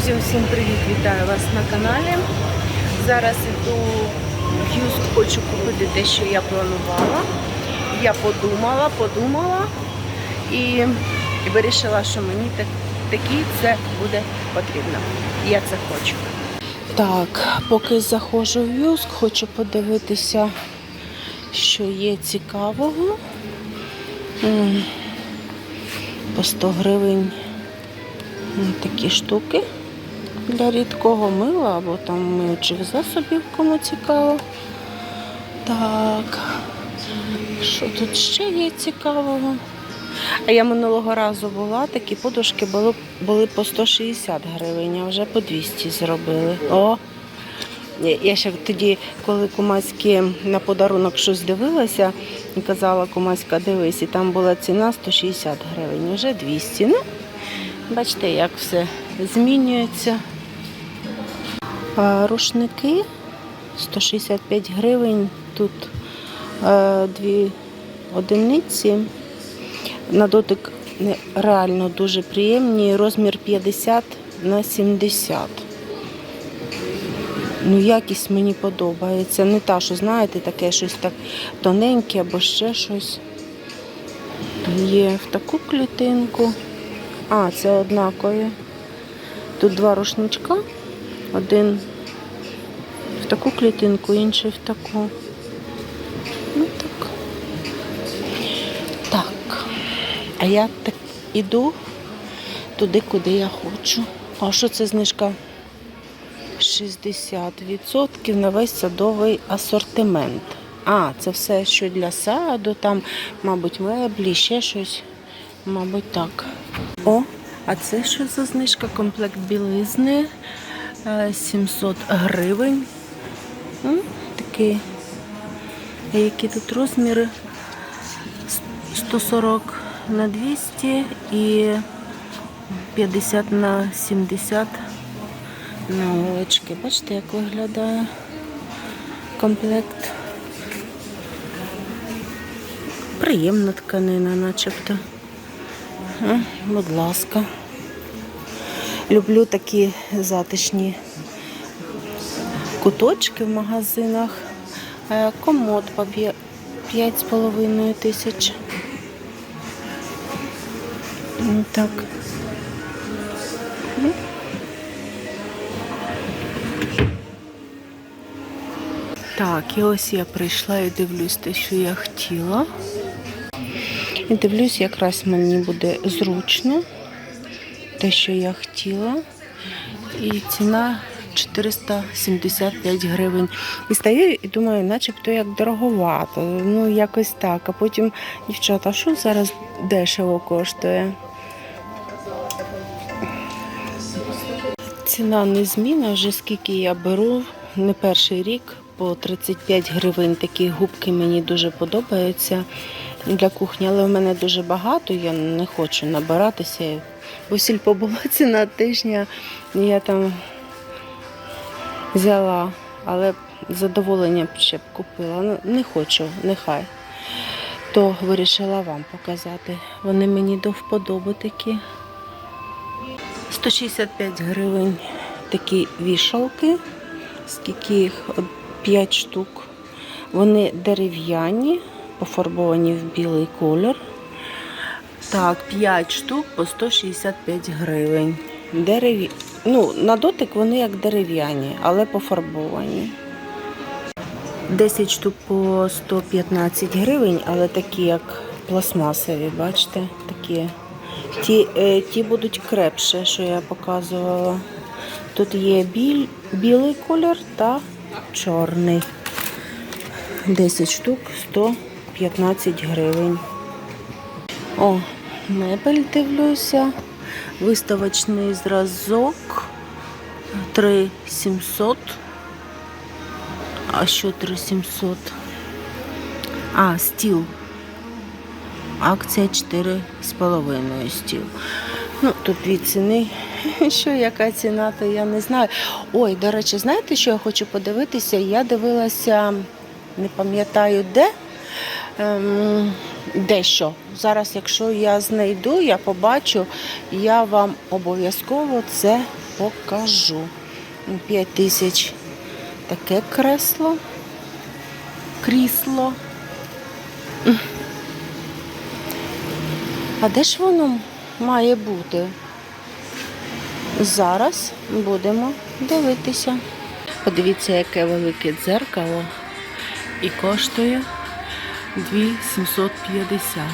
Друзі, всім привіт! Вітаю вас на каналі. Зараз іду в Юск, хочу купити те, що я планувала. Я подумала, подумала і вирішила, що мені такі це буде потрібно. Я це хочу. Так, поки заходжу в Юск, хочу подивитися, що є цікавого. По 100 гривень такі штуки для рідкого мила або там миючих засобів, кому цікаво. Так, що тут ще є цікавого? А я минулого разу була, такі подушки були, були по 160 гривень, а вже по 200 зробили. О! Я- ще тоді, коли кумацькі на подарунок щось дивилася, казала кумацька, дивись, і там була ціна 160 гривень, вже 200. Ну, Бачите, як все змінюється. А, Рушники 165 гривень. Тут е, дві одиниці. На дотик реально дуже приємні. Розмір 50 на 70. Ну, якість мені подобається. Не та, що знаєте, таке щось так тоненьке або ще щось. Є в таку клітинку. А, це однакові. Тут два рушничка. Один в таку клітинку, інший в таку. Ну так. Так. А я так іду туди, куди я хочу. А що це знижка? 60% на весь садовий асортимент. А, це все, що для саду, там, мабуть, меблі, ще щось. Мабуть, так. О, а це що за знижка? Комплект білизни 700 гривень. М, Такий. Які тут розміри? 140 на 200 і 50 на 70 на овечки. Бачите, як виглядає комплект. Приємна тканина, начебто. Е, Будь ласка. Люблю такі затишні куточки в магазинах. Е, Комод по 5,5 тисяч. Так. Так, і ось я прийшла і дивлюсь те, що я хотіла. І дивлюсь, якраз мені буде зручно те, що я хотіла. І ціна 475 гривень. І стою і думаю, начебто як дороговато. Ну, якось так. А потім, дівчата, що зараз дешево коштує? Ціна не зміна, вже скільки я беру, не перший рік, по 35 гривень. Такі губки мені дуже подобаються для кухні, але в мене дуже багато, я не хочу набиратися. Бо сільпо була ціна тижня, я там взяла, але задоволення б ще б купила. Ну, не хочу, нехай. То вирішила вам показати. Вони мені до вподоби такі. 165 гривень такі вішалки, скільки їх 5 штук. Вони дерев'яні, пофарбовані в білий колір. Так, 5 штук по 165 гривень. Дерев'я... Ну, на дотик вони як дерев'яні, але пофарбовані. 10 штук по 115 гривень, але такі як пластмасові, бачите, такі. Ті, е, ті будуть крепше, що я показувала. Тут є біль, білий колір та чорний. 10 штук 115 гривень. О, мебель дивлюся. Виставочний зразок 3700. А що 3700? А, стіл. Акція 4,5 стіл. Ну, тут дві ціни. Що яка ціна, то я не знаю. Ой, до речі, знаєте, що я хочу подивитися? Я дивилася, не пам'ятаю де. Ем, дещо. Зараз, якщо я знайду, я побачу, я вам обов'язково це покажу. 5 тисяч таке кресло. Крісло. А де ж воно має бути? Зараз будемо дивитися. Подивіться, яке велике дзеркало і коштує 2750.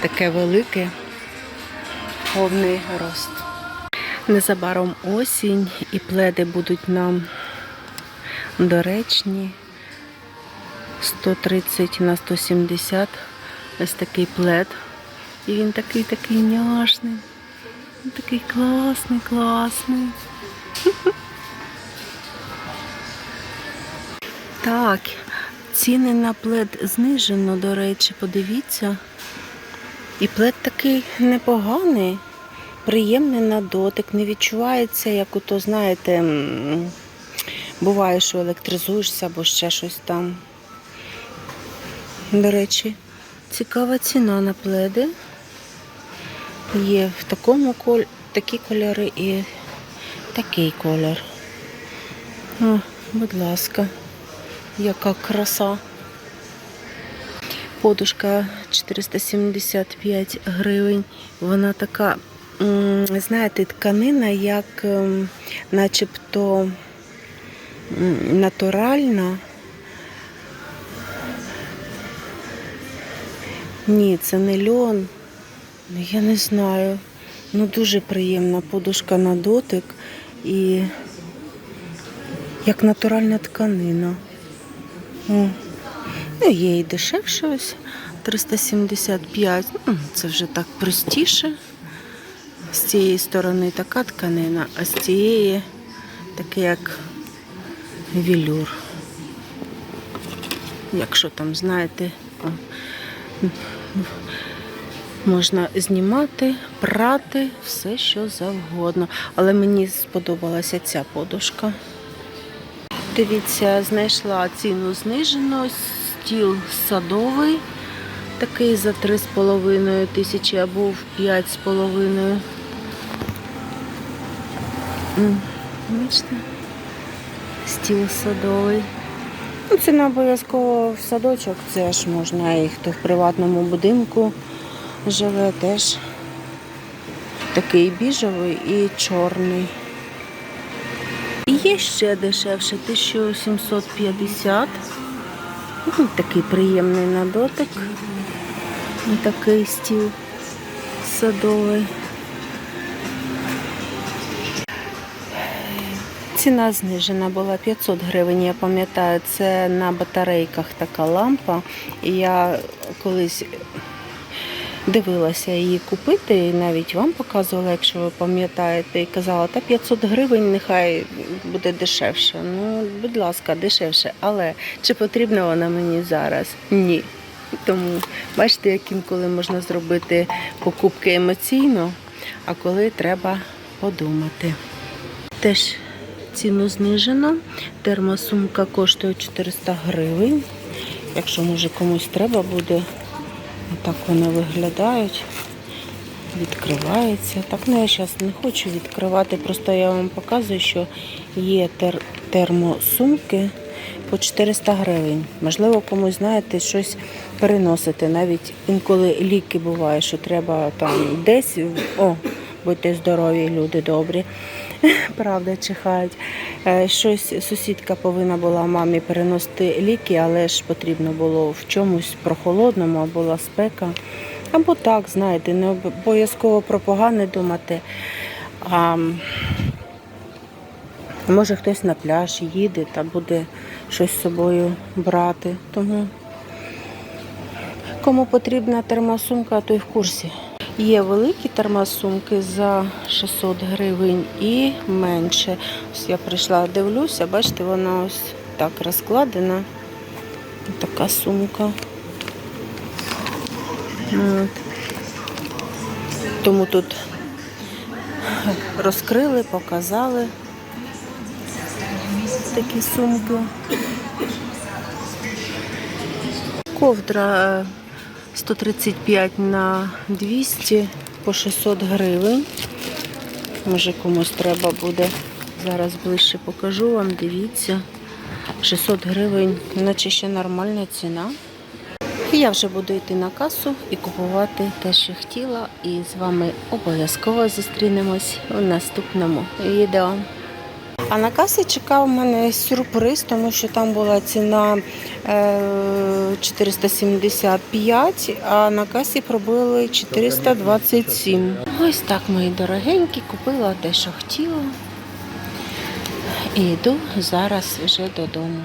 Таке велике, повний рост. Незабаром осінь і пледи будуть нам доречні. 130 на 170. Ось такий плед. І він такий такий няшний. Він такий класний, класний. Так, ціни на плед знижено, до речі, подивіться. І плед такий непоганий, приємний на дотик, не відчувається, як ото, знаєте, буває, що електризуєшся або ще щось там. До речі, цікава ціна на пледи. Є в такому коль... такі кольори і такий колір. О, будь ласка, яка краса. Подушка 475 гривень. Вона така, знаєте, тканина, як ем, начебто натуральна. Ні, це не льон. Ну, Я не знаю. Ну дуже приємна подушка на дотик і як натуральна тканина. Ну, є і дешевше ось 375. Ну, Це вже так простіше. З цієї сторони така тканина, а з цієї таке як вілюр. Якщо там, знаєте, можна знімати, прати, все що завгодно. Але мені сподобалася ця подушка. Дивіться, знайшла ціну знижену, стіл садовий, такий за 3,5 тисячі або в 5,5. М, Бачите? Стіл садовий. Ну, Це не обов'язково в садочок, це ж можна і хто в приватному будинку живе теж. Такий біжевий і чорний. Є ще дешевше, 1750. Ну, Такий приємний на дотик. Такий стіл садовий. Ціна знижена була 500 гривень, я пам'ятаю, це на батарейках така лампа. І я колись дивилася її купити, і навіть вам показувала, якщо ви пам'ятаєте, і казала, та 500 гривень нехай буде дешевше. Ну, будь ласка, дешевше. Але чи потрібна вона мені зараз? Ні. Тому бачите, як інколи можна зробити покупки емоційно, а коли треба подумати. Теж ціну знижено. Термосумка коштує 400 гривень. Якщо може комусь треба буде, так вони виглядають. Відкривається. Так, ну я зараз не хочу відкривати, просто я вам показую, що є тер- термосумки по 400 гривень. Можливо, комусь, знаєте, щось переносити. Навіть інколи ліки буває, що треба там десь. О, будьте здорові, люди добрі. Правда, чихають. Е, Щось сусідка повинна була мамі переносити ліки, але ж потрібно було в чомусь прохолодному, або була спека. Або так, знаєте, не обов'язково про погане думати. А може хтось на пляж їде та буде щось з собою брати. Тому кому потрібна термосумка, той в курсі. Є великі термосумки за 600 гривень і менше. Ось я прийшла, дивлюся, бачите, вона ось так розкладена. Така сумка. От. Тому тут розкрили, показали такі сумки. Ковдра е, 135 на 200 по 600 гривень. Може комусь треба буде. Зараз ближче покажу вам, дивіться. 600 гривень, наче ще нормальна ціна. Я вже буду йти на касу і купувати те, що хотіла. І з вами обов'язково зустрінемось у наступному відео. А на касі чекав мене сюрприз, тому що там була ціна е, 475, а на касі пробили 427. Ось так, мої дорогенькі, купила те, що хотіла. І йду зараз вже додому.